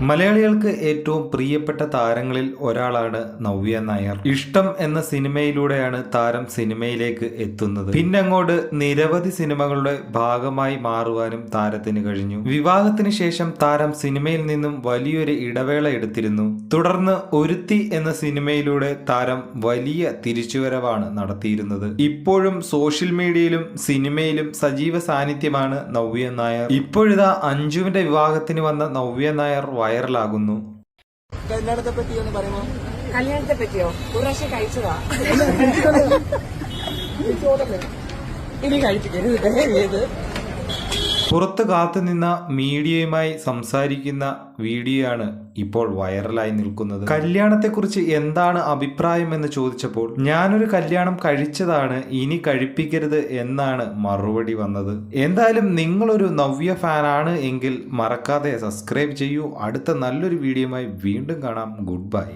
മലയാളികൾക്ക് ഏറ്റവും പ്രിയപ്പെട്ട താരങ്ങളിൽ ഒരാളാണ് നവ്യ നായർ. ഇഷ്ടം എന്ന സിനിമയിലൂടെയാണ് താരം സിനിമയിലേക്ക് എത്തുന്നത്. പിന്നങ്ങോട്ട് നിരവധി സിനിമകളുടെ ഭാഗമായി മാറുവാനും താരത്തിന് കഴിഞ്ഞു. വിവാഹത്തിന് ശേഷം താരം സിനിമയിൽ നിന്നും വലിയൊരു ഇടവേള എടുത്തിരുന്നു. തുടർന്ന് ഒരുത്തി എന്ന സിനിമയിലൂടെ താരം വലിയ തിരിച്ചുവരവാണ് നടത്തിയിരുന്നത്. ഇപ്പോഴും സോഷ്യൽ മീഡിയയിലും സിനിമയിലും സജീവ സാന്നിധ്യമാണ് നവ്യ നായർ. ഇപ്പോഴിതാ അഞ്ജുവിന്റെ വിവാഹത്തിന് വന്ന നവ്യ നായർ വൈറലാകുന്നു. കല്യാണത്തെ പറ്റി ഒന്ന് പറയുമോ? കല്യാണത്തെ പറ്റിയോ ഒരു പ്രാവശ്യം കഴിച്ചതാ. ഇനി കഴിപ്പിക്കരുത്. പുറത്ത് കാത്തുനിന്ന മീഡിയയുമായി സംസാരിക്കുന്ന ആണ് ഇപ്പോൾ വൈറലായി നിൽക്കുന്നത്. കല്യാണത്തെക്കുറിച്ച് എന്താണ് അഭിപ്രായം എന്ന് ചോദിച്ചപ്പോൾ ഞാനൊരു കല്യാണം കഴിച്ചതാണ് ഇനി കഴിപ്പിക്കരുത് എന്നാണ് മറുപടി വന്നത്. എന്തായാലും നിങ്ങളൊരു നവ്യ ഫാനാണ് എങ്കിൽ മറക്കാതെ സബ്സ്ക്രൈബ് ചെയ്യൂ. അടുത്ത നല്ലൊരു വീഡിയോയുമായി വീണ്ടും കാണാം. Good bye.